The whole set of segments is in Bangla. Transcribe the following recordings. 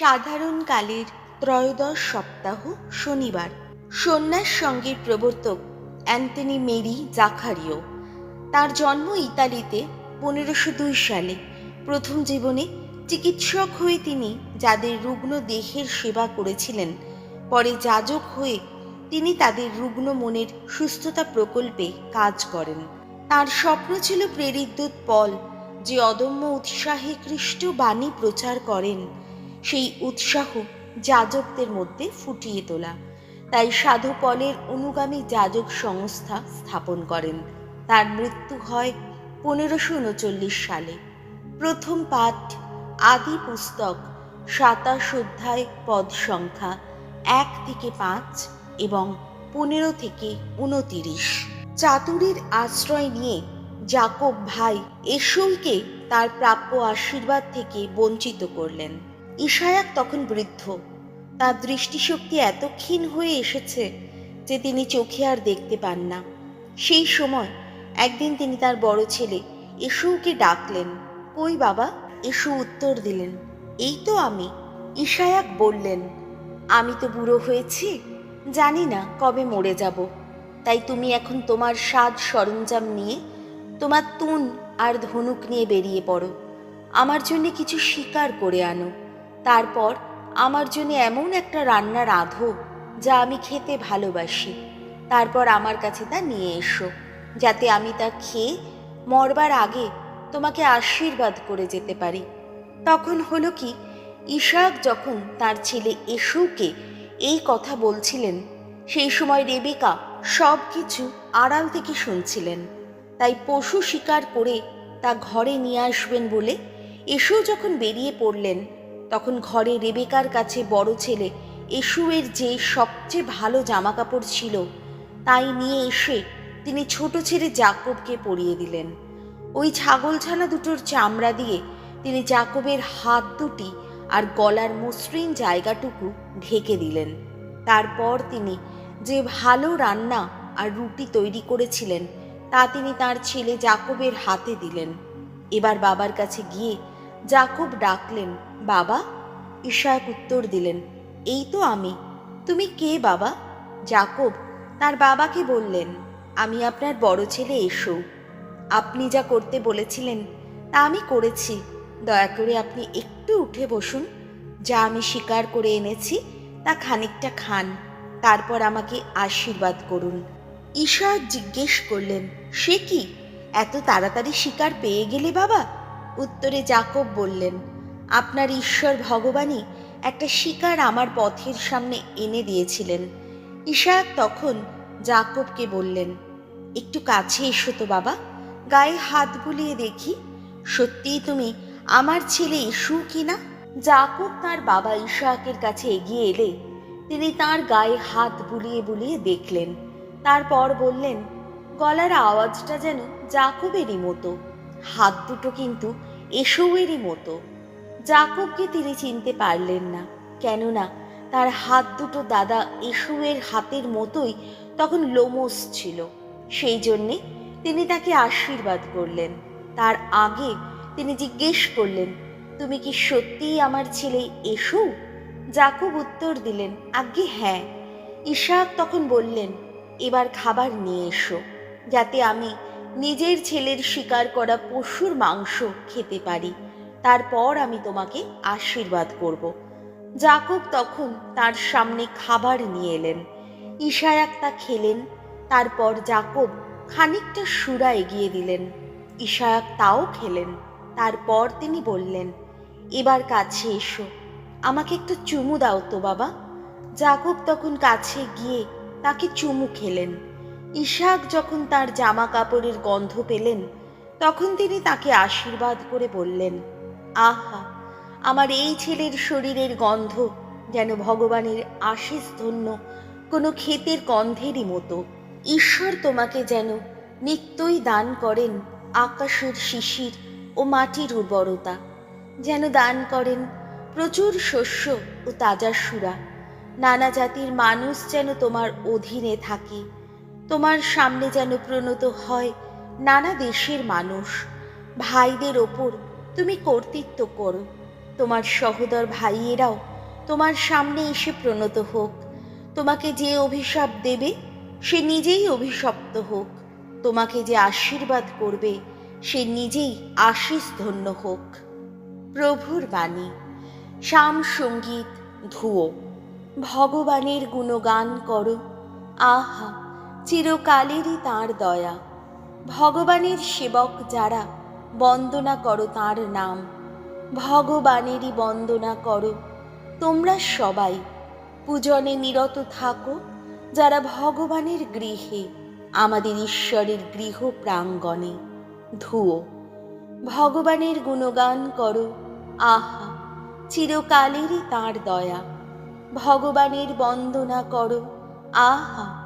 সাধারণকালের ত্রয়োদশ সপ্তাহ শনিবার। সন্ন্যাস সঙ্গীর প্রবর্তক অ্যান্টনি মেরি জাখারিও তার জন্ম ইতালিতে পনেরোশো দুই সালে। প্রথম জীবনে চিকিৎসক হয়ে তিনি যাদের রুগ্ন দেহের সেবা করেছিলেন, পরে যাজক হয়ে তিনি তাদের রুগ্ন মনের সুস্থতা প্রকল্পে কাজ করেন। তার স্বপ্ন ছিল প্রেরিতদূত পল, যে অদম্য উৎসাহে খ্রিস্ট বাণী প্রচার করেন। সেই উৎসাহ যাজকদের মধ্যে ফুটিয়ে তোলা। তাই সাধু পলের অনুগামী যাজক সংস্থা স্থাপন করেন। তার মৃত্যু হয় পনেরোশো উনচল্লিশ সালে। প্রথম পাঠ, আদি পুস্তক, সাতাশ অধ্যায়, পদ সংখ্যা এক থেকে পাঁচ এবং পনেরো থেকে উনতিরিশ। চাতুরীর আশ্রয় নিয়ে জাকব ভাই এসৌকে তার প্রাপ্য আশীর্বাদ থেকে বঞ্চিত করলেন। ইশায়াক তখন বৃদ্ধ। তার দৃষ্টিশক্তি এত ক্ষীণ হয়ে এসেছে যে তিনি চোখে আর দেখতে পান না। সেই সময় একদিন তিনি তার বড় ছেলে এসৌকে ডাকলেন, কই বাবা? এসু উত্তর দিলেন, এই তো আমি। ইশায়াক বললেন, আমি তো বুড়ো হয়েছি, জানি না কবে মরে যাব। তাই তুমি এখন তোমার সাজ সরঞ্জাম নিয়ে, তোমার তুন আর ধনুক নিয়ে বেরিয়ে পড়ো। আমার জন্য কিছু শিকার করে আনো। তারপর আমার জন্য এমন একটা রান্না রাঁধো যা আমি খেতে ভালোবাসি। তারপর আমার কাছে তা নিয়ে এসো, যাতে আমি তা খেয়ে মরবার আগে তোমাকে আশীর্বাদ করে যেতে পারি। তখন হলো কি, ইশাক যখন তার ছেলে এসুকে এই কথা বলছিলেন, সেই সময় রেবেকা সব কিছু আড়াল থেকে শুনছিলেন। তাই পশু শিকার করে তা ঘরে নিয়ে আসবেন বলে এসু যখন বেরিয়ে পড়লেন তখন ঘরে রেবেকার কাছে বড় ছেলে এসুয়ের যে সবচেয়ে ভালো জামা কাপড় ছিল, তাই নিয়ে এসে তিনি ছোট ছেলে জাকবকে পরিয়ে দিলেন। ওই ছাগলছানা দুটোর চামড়া দিয়ে তিনি জাকবের হাত দুটি আর গলার মসৃণ জায়গাটুকু ঢেকে দিলেন। তারপর তিনি যে ভালো রান্না আর রুটি তৈরি করেছিলেন, তা তিনি তার ছেলে জাকবের হাতে দিলেন। এবার বাবার কাছে গিয়ে জাকব ডাকলেন, বাবা। ঈশাক উত্তর দিলেন, এই তো আমি। তুমি কে বাবা? জাকব তার বাবাকে বললেন, আমি আপনার বড় ছেলে এসো। আপনি যা করতে বলেছিলেন, তা আমি করেছি। দয়া করে আপনি একটু উঠে বসুন। যা আমি স্বীকার করে এনেছি, তা খানিকটা খান। তারপর আমাকে আশীর্বাদ করুন। ঈশা জিজ্ঞেস করলেন, সে কি? এত তাড়াতাড়ি শিকার পেয়ে গেলে বাবা? উত্তরে জাকব বললেন, আপনার ঈশ্বর ভগবানই একটা শিকার আমার পথের সামনে এনে দিয়েছিলেন। ঈশাক তখন জাকবকে বললেন, একটু কাছে এসো তো বাবা, গায়ে হাত বুলিয়ে দেখি, সত্যিই তুমি আমার ছেলে ইস্যু কিনা জাকব তার বাবা ইশাকের কাছে এগিয়ে এলে তিনি তার গায়ে হাত বুলিয়ে বুলিয়ে দেখলেন। তারপর বললেন, গলার আওয়াজটা যেন জাকবেরই মতো। হাত দুটো কিন্তু এসৌয়েরই মতো। জাকবকে তিনি চিনতে পারলেন না। কেননা তার হাত দুটো দাদা এসুয়ের হাতের মতোই তখন লোমস ছিল। সেই জন্যে তিনি তাকে আশীর্বাদ করলেন। তার আগে তিনি জিজ্ঞেস করলেন, তুমি কি সত্যিই আমার ছেলে এসু? জাকব উত্তর দিলেন, আজ্ঞে হ্যাঁ। ইশাক তখন বললেন, এবার খাবার নিয়ে এসো, যাতে আমি নিজের ছেলের শিকার করা পশুর মাংস খেতে পারি। তারপর আমি তোমাকে আশীর্বাদ করব। জাকব তখন তার সামনে খাবার নিয়ে এলেন। ইশায়াক তা খেলেন, তারপর জাকব খানিকটা সুরা এগিয়ে দিলেন। ইশায়াক তাও খেলেন, তারপর তিনি বললেন, এবার কাছে এসো, আমাকে একটু চুমু দাও তো বাবা। জাকব তখন কাছে গিয়ে তাকে চুমু খেলেন। ইশাক যখন তার জামা কাপড়ের গন্ধ পেলেন, তখন তিনি তাকে আশীর্বাদ করে বললেন, আহা, আমার এই ছেলের শরীরের গন্ধ যেন ভগবানের আশিস ধন্য কোনো ক্ষেতের গন্ধেরই মতো। ঈশ্বর তোমাকে যেন নিত্যই দান করেন আকাশের শিশির ও মাটির উর্বরতা, যেন দান করেন প্রচুর শস্য ও তাজা সুরা। নানা জাতির মানুষ যেন তোমার অধীনে থাকে। তোমার সামনে যেন প্রণত হয় নানা দেশের মানুষ। ভাইদের ওপর তুমি কর্তৃত্ব করো। তোমার সহোদর ভাইয়েরাও তোমার সামনে এসে প্রণত হোক। তোমাকে যে অভিশাপ দেবে, সে নিজেই অভিশপ্ত হোক। তোমাকে যে আশীর্বাদ করবে, সে নিজেই আশিস ধন্য হোক। প্রভুর বাণী। শ্যাম সংগীত, ধুয়ো। ভগবানের গুণগান করো। আহা! চিরকালেরই তাঁর দয়া। ভগবানের সেবক যারা, বন্দনা করো তাঁর নাম। ভগবানেরই বন্দনা করো তোমরা সবাই। পূজনে নিরত থাকো যারা ভগবানের গৃহে, আমাদের ঈশ্বরের গৃহ প্রাঙ্গণে। ধুয়ো ভগবানের গুণগান করো। আহা, চিরকালেরই তাঁর দয়া। ভগবানের বন্দনা করো। আহা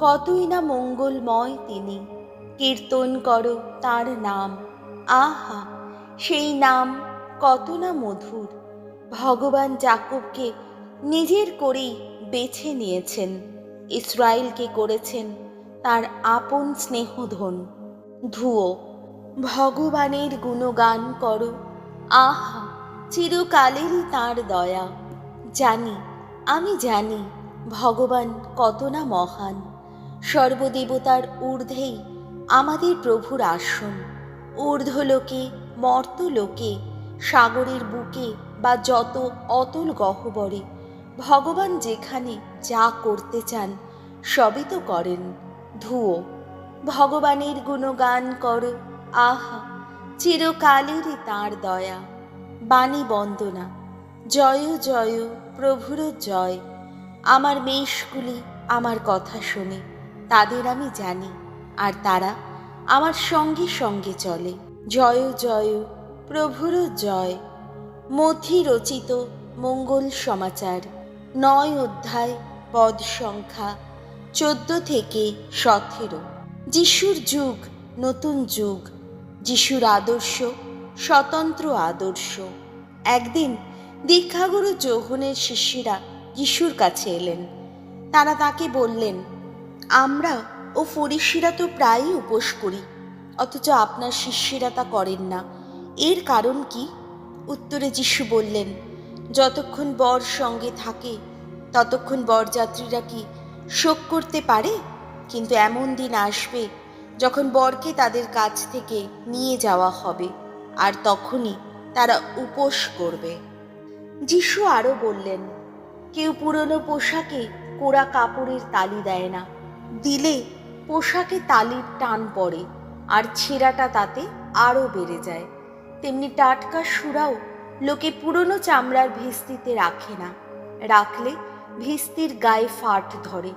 কতই না মঙ্গলময় তিনি। কীর্তন করো তার নাম। আহা, সেই নাম কত না মধুর। ভগবান জাকবকে নিজের করেই বেছে নিয়েছেন। ইসরায়েলকে করেছেন তার আপন স্নেহধন। ধুয়ো ভগবানের গুণগান করো। আহা, চিরকালেরই তাঁর দয়া। জানি, আমি জানি ভগবান কত না মহান। সর্বদেবতার ঊর্ধ্বেই আমাদের প্রভুর আসন ঊর্ধ্বলোকে, মর্তলোকে, সাগরের বুকে বা যত অতল গহ্বরে ভগবান যেখানে যা করতে চান, সবই তো করেন। ধুয়ো ভগবানের গুণগান করো, আহা, চিরকালেরই তাঁর দয়া। বাণী বন্দনা, জয় জয়, প্রভুর জয়। আমার মেষগুলি আমার কথা শোনে। তাদের আমি জানি, আর তারা আমার সঙ্গে সঙ্গে চলে। জয় জয় প্রভুর জয়। মথি রচিত মঙ্গল সমাচার। নয় অধ্যায়, পদ সংখ্যা, চোদ্দ থেকে সতেরো। যিশুর যুগ, নতুন যুগ। যিশুর আদর্শ, স্বতন্ত্র আদর্শ। একদিন দীক্ষাগুরু যৌহনের শিষ্যরা যিশুর কাছে এলেন। তারা তাকে বললেন আমরা ও ফরিসিরা তো প্রায়ই উপোস করি, অথচ আপনার শিষ্যেরা তা করেন না। এর কারণ কি? উত্তরে যিশু বললেন, যতক্ষণ বর সঙ্গে থাকে, ততক্ষণ বরযাত্রীরা কি শোক করতে পারে? কিন্তু এমন দিন আসবে যখন বরকে তাদের কাছ থেকে নিয়ে যাওয়া হবে, আর তখনই তারা উপোস করবে। যিশু আরও বললেন, কেউ পুরনো পোশাকে কোরা কাপড়ের তালি দেয় না দিলে পোশাকে তালির টান পড়ে আর ছেঁড়াটা তাতে আরও বেড়ে যায়। তেমনি টাটকা সুরাও লোকে পুরনো চামড়ার ভিস্তিতে রাখে না। রাখলে ভিস্তির গায়ে ফাট ধরে।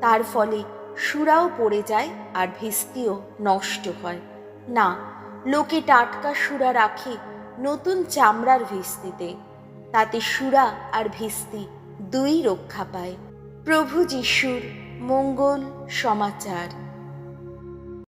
তার ফলে সুরাও পড়ে যায় আর ভিস্তিও নষ্ট হয়। না, লোকে টাটকা সুরা রাখে নতুন চামড়ার ভিস্তিতে। তাতে সুরা আর ভিস্তি দুই রক্ষা পায়। প্রভু যিশুর মঙ্গল সমাচার।